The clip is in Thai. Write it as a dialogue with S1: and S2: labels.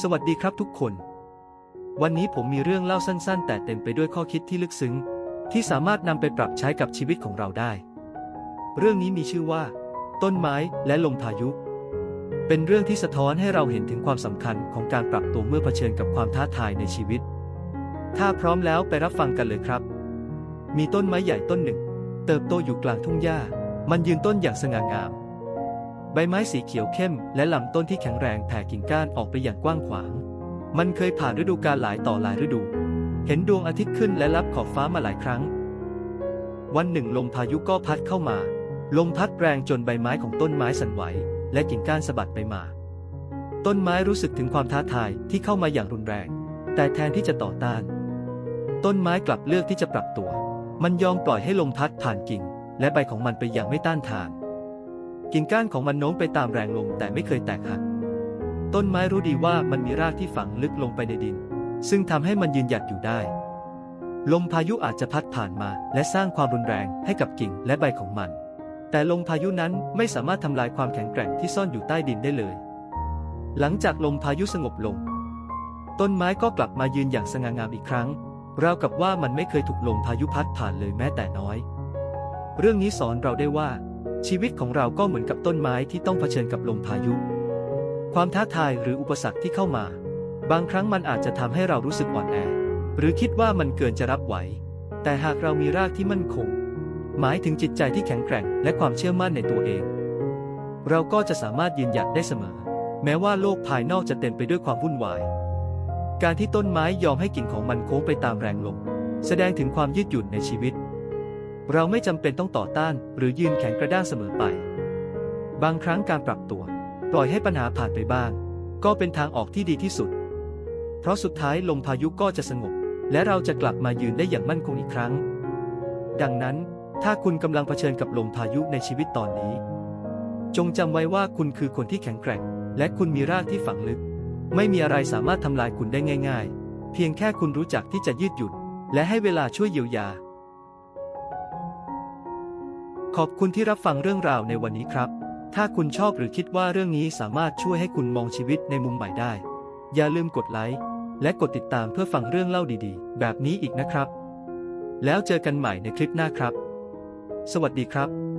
S1: สวัสดีครับทุกคน วันนี้ผมมีเรื่องเล่าสั้น ๆ แต่เต็มไปด้วยข้อคิดที่ลึกซึ้ง ที่สามารถนำไปปรับใช้กับชีวิตของเราได้ เรื่องนี้มีชื่อว่า ต้นไม้และลมพายุ เป็นเรื่องที่สะท้อนให้เราเห็นถึงความสำคัญของการปรับตัวเมื่อเผชิญกับความท้าทายในชีวิต ถ้าพร้อมแล้วไปรับฟังกันเลยครับ มีต้นไม้ใหญ่ต้นหนึ่ง เติบโตอยู่กลางทุ่งหญ้า มันยืนต้นอย่างสง่างาม ใบไม้สีเขียวเข้ม และลำต้นที่แข็งแรงแผ่กิ่งก้านออกไปอย่างกว้างขวาง มันเคยผ่านฤดูกาลหลายต่อหลายฤดู เห็นดวงอาทิตย์ขึ้นและรับขอบฟ้ามาหลายครั้ง วันหนึ่งลมพายุก็พัดเข้ามา ลมพัดแรงจนใบไม้ของต้นไม้สั่นไหว และกิ่งก้านสะบัดไปมา ต้นไม้รู้สึกถึงความท้าทายที่เข้ามาอย่างรุนแรง แต่แทนที่จะต่อต้าน ต้นไม้กลับเลือกที่จะปรับตัว มันยอมปล่อยให้ลมพัดผ่านกิ่ง และใบของมันไปอย่างไม่ต้านทาน กิ่งก้านของมันโน้มไปตามแรงลมแต่ไม่เคยแตกหัก ต้นไม้รู้ดีว่ามันมีรากที่ฝังลึกลงไปในดิน ซึ่งทำให้มันยืนหยัดอยู่ได้ ลมพายุอาจจะพัดผ่านมา และสร้างความรุนแรงให้กับกิ่งและใบของมัน แต่ลมพายุนั้นไม่สามารถทำลายความแข็งแกร่งที่ซ่อนอยู่ใต้ดินได้เลย หลังจากลมพายุสงบลง ต้นไม้ก็กลับมายืนอย่างสง่างามอีกครั้งราวกับว่ามันไม่เคยถูกลมพายุพัดผ่านเลยแม้แต่น้อย เรื่องนี้สอนเราได้ว่า ชีวิตของเราก็เหมือนกับต้นไม้ที่ต้องเผชิญกับลมพายุ ความท้าทายหรืออุปสรรคที่เข้ามา บางครั้งมันอาจจะทำให้เรารู้สึกอ่อนแอ หรือคิดว่ามันเกินจะรับไหว แต่หากเรามีรากที่มั่นคง หมายถึงจิตใจที่แข็งแกร่ง และความเชื่อมั่นในตัวเอง เราก็จะสามารถยืนหยัดได้เสมอ แม้ว่าโลกภายนอกจะเต็มไปด้วยความวุ่นวาย การที่ต้นไม้ยอมให้กิ่งของมันโค้งไปตามแรงลมแสดงถึงความยืดหยุ่นในชีวิต เราไม่จำเป็นต้องต่อต้านหรือยืนแข็งกระด้างเสมอไป บางครั้งการปรับตัว ปล่อยให้ปัญหาผ่านไปบ้าง ก็เป็นทางออกที่ดีที่สุด เพราะสุดท้ายลมพายุก็จะสงบ และเราจะกลับมายืนได้อย่างมั่นคงอีกครั้ง ดังนั้น ถ้าคุณกำลังเผชิญกับลมพายุในชีวิตตอนนี้ จงจำไว้ว่าคุณคือคนที่แข็งแกร่ง และคุณมีรากที่ฝังลึก ไม่มีอะไรสามารถทำลายคุณได้ง่าย ๆ เพียงแค่คุณรู้จักที่จะยืดหยุ่นและให้เวลาช่วยเยียวยา ขอบคุณที่รับฟังเรื่องราวในวันนี้ครับ ถ้าคุณชอบหรือคิดว่าเรื่องนี้สามารถช่วยให้คุณมองชีวิตในมุมใหม่ได้ อย่าลืมกดไลค์และกดติดตามเพื่อฟังเรื่องเล่าดีๆ แบบนี้อีกนะครับ แล้วเจอกันใหม่ในคลิปหน้าครับ สวัสดีครับ